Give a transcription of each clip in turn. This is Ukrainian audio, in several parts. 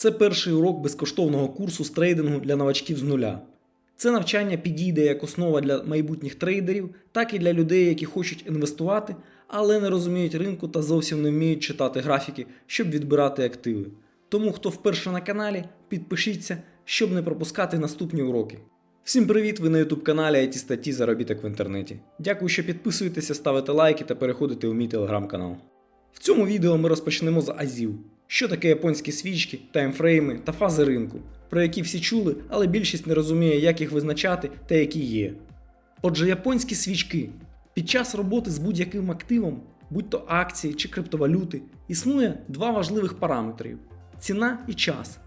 Це перший урок безкоштовного курсу з трейдингу для новачків з нуля. Це навчання підійде як основа для майбутніх трейдерів, так і для людей, які хочуть інвестувати, але не розуміють ринку та зовсім не вміють читати графіки, щоб відбирати активи. Тому, хто вперше на каналі, підпишіться, щоб не пропускати наступні уроки. Всім привіт! Ви на YouTube каналі IT статті Заробіток в інтернеті. Дякую, що підписуєтеся, ставите лайки та переходите у мій телеграм-канал. В цьому відео ми розпочнемо з азів. Що таке японські свічки, таймфрейми та фази ринку, про які всі чули, але більшість не розуміє, як їх визначати та які є. Отже, японські свічки. Під час роботи з будь-яким активом, будь то акції чи криптовалюти, існує два важливих параметри ціна і час.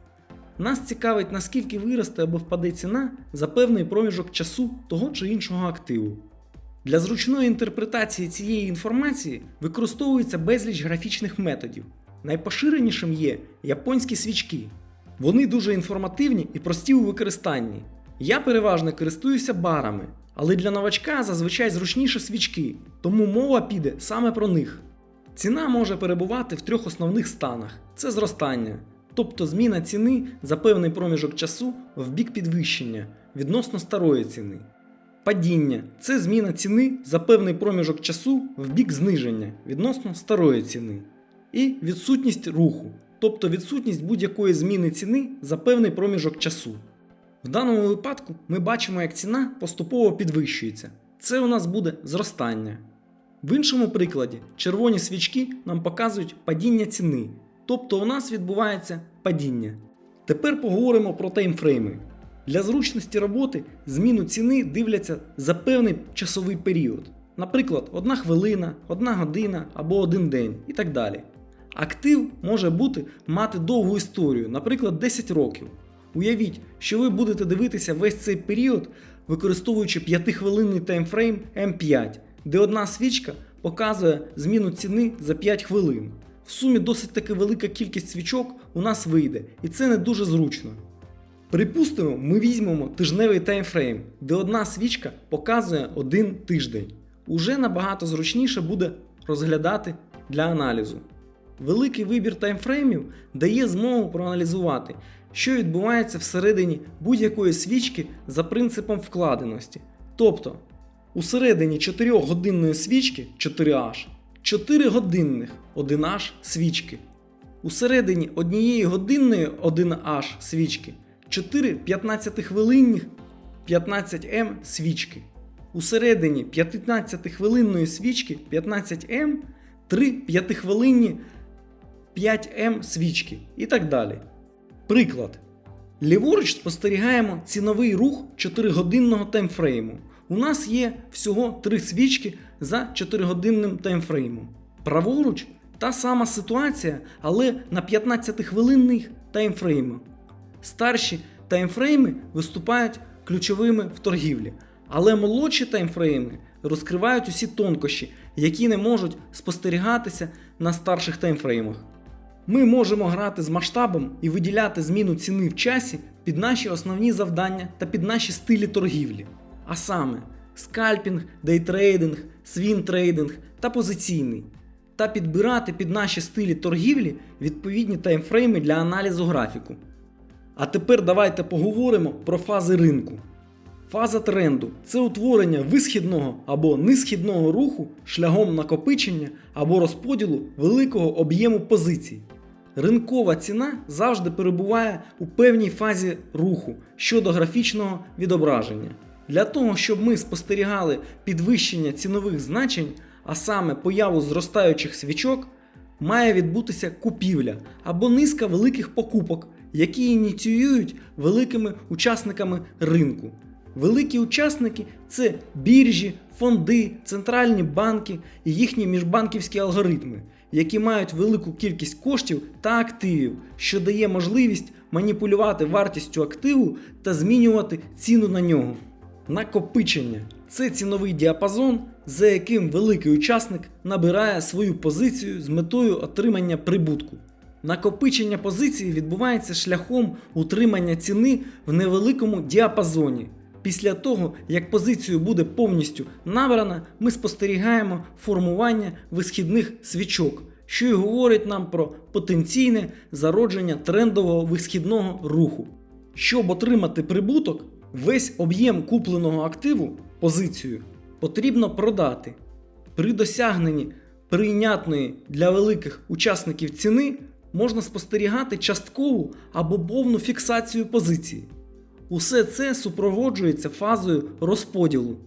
Нас цікавить, наскільки виросте або впаде ціна за певний проміжок часу того чи іншого активу. Для зручної інтерпретації цієї інформації використовується безліч графічних методів. Найпоширенішим є японські свічки. Вони дуже інформативні і прості у використанні. Я переважно користуюся барами, але для новачка зазвичай зручніше свічки, тому мова піде саме про них. Ціна може перебувати в трьох основних станах: це зростання, тобто зміна ціни за певний проміжок часу в бік підвищення відносно старої ціни. Падіння це зміна ціни за певний проміжок часу в бік зниження відносно старої ціни. І відсутність руху, тобто відсутність будь-якої зміни ціни за певний проміжок часу. В даному випадку ми бачимо, як ціна поступово підвищується. Це у нас буде зростання. В іншому прикладі червоні свічки нам показують падіння ціни, тобто у нас відбувається падіння. Тепер поговоримо про таймфрейми. Для зручності роботи зміну ціни дивляться за певний часовий період, наприклад, 1 хвилина, 1 година або 1 день і так далі. Актив може бути мати довгу історію, наприклад, 10 років. Уявіть, що ви будете дивитися весь цей період, використовуючи 5-хвилинний таймфрейм М5, де одна свічка показує зміну ціни за 5 хвилин. В сумі досить таки велика кількість свічок у нас вийде, і це не дуже зручно. Припустимо, ми візьмемо тижневий таймфрейм, де одна свічка показує один тиждень. Уже набагато зручніше буде розглядати для аналізу. Великий вибір таймфреймів дає змогу проаналізувати, що відбувається всередині будь-якої свічки за принципом вкладеності. Тобто, усередині 4-годинної свічки 4H, 4 годинних 1H свічки. Усередині однієї годинної 1H свічки 4 15-хвилинних 15М свічки. Усередині 15-хвилинної свічки 15М 3 5-хвилинні 5М свічки і так далі. Приклад. Ліворуч спостерігаємо ціновий рух 4-годинного таймфрейму. У нас є всього 3 свічки за 4-годинним таймфреймом. Праворуч та сама ситуація, але на 15-хвилинних таймфреймах. Старші таймфрейми виступають ключовими в торгівлі, але молодші таймфрейми розкривають усі тонкощі, які не можуть спостерігатися на старших таймфреймах. Ми можемо грати з масштабом і виділяти зміну ціни в часі під наші основні завдання та під наші стилі торгівлі. А саме скальпінг, дейтрейдинг, свінтрейдинг та позиційний. Та підбирати під наші стилі торгівлі відповідні таймфрейми для аналізу графіку. А тепер давайте поговоримо про фази ринку. Фаза тренду це утворення висхідного або нисхідного руху шляхом накопичення або розподілу великого об'єму позицій. Ринкова ціна завжди перебуває у певній фазі руху щодо графічного відображення. Для того, щоб ми спостерігали підвищення цінових значень, а саме появу зростаючих свічок, має відбутися купівля або низка великих покупок, які ініціюють великими учасниками ринку. Великі учасники це біржі, фонди, центральні банки і їхні міжбанківські алгоритми, які мають велику кількість коштів та активів, що дає можливість маніпулювати вартістю активу та змінювати ціну на нього. Накопичення це ціновий діапазон, за яким великий учасник набирає свою позицію з метою отримання прибутку. Накопичення позиції відбувається шляхом утримання ціни в невеликому діапазоні. Після того, як позицію буде повністю набрана, ми спостерігаємо формування висхідних свічок, що й говорить нам про потенційне зародження трендового висхідного руху. Щоб отримати прибуток, весь об'єм купленого активу позицію потрібно продати. При досягненні прийнятної для великих учасників ціни можна спостерігати часткову або повну фіксацію позиції. Усе це супроводжується фазою розподілу.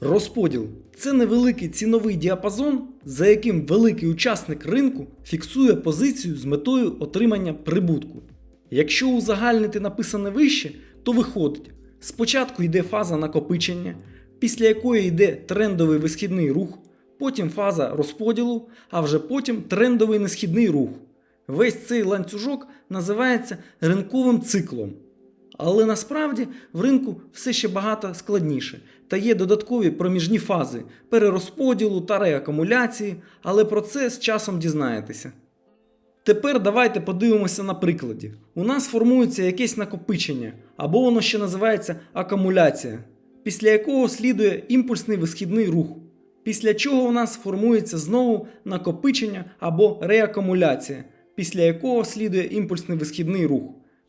Розподіл це невеликий ціновий діапазон, за яким великий учасник ринку фіксує позицію з метою отримання прибутку. Якщо узагальнити написане вище, то виходить: спочатку йде фаза накопичення, після якої йде трендовий висхідний рух, потім фаза розподілу, а вже потім трендовий несхідний рух. Весь цей ланцюжок називається ринковим циклом. Але насправді в ринку все ще багато складніше та є додаткові проміжні фази перерозподілу та реакумуляції, але про це з часом дізнаєтеся. Тепер давайте подивимося на прикладі. У нас формується якесь накопичення, або воно ще називається акумуляція, після якого слідує імпульсний висхідний рух, після чого у нас формується знову накопичення або реакумуляція, після якого слідує імпульсний висхідний рух,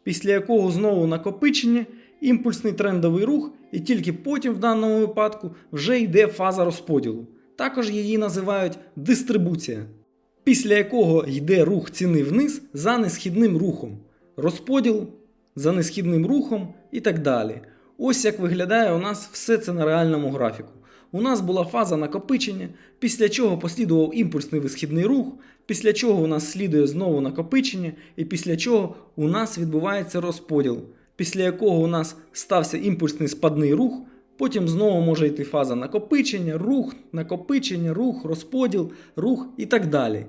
після якого знову накопичення, імпульсний трендовий рух, і тільки потім в даному випадку вже йде фаза розподілу. Також її називають дистрибуція після якого йде рух ціни вниз за несхідним рухом, розподіл за несхідним рухом і так далі. Ось як виглядає у нас все це на реальному графіку. У нас була фаза накопичення, після чого послідував імпульсний висхідний рух, після чого у нас слідує знову накопичення, і після чого у нас відбувається розподіл, після якого у нас стався імпульсний спадний рух, Потім знову може йти фаза накопичення, рух, накопичення, рух, розподіл, рух і так далі.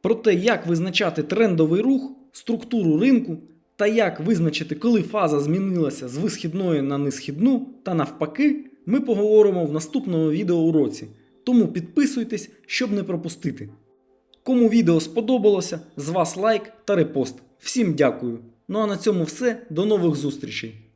Про те, як визначати трендовий рух, структуру ринку та як визначити, коли фаза змінилася з висхідної на несхідну та навпаки, ми поговоримо в наступному відеоуроці. Тому підписуйтесь, щоб не пропустити. Кому відео сподобалося, з вас лайк та репост. Всім дякую. Ну а на цьому все. До нових зустрічей!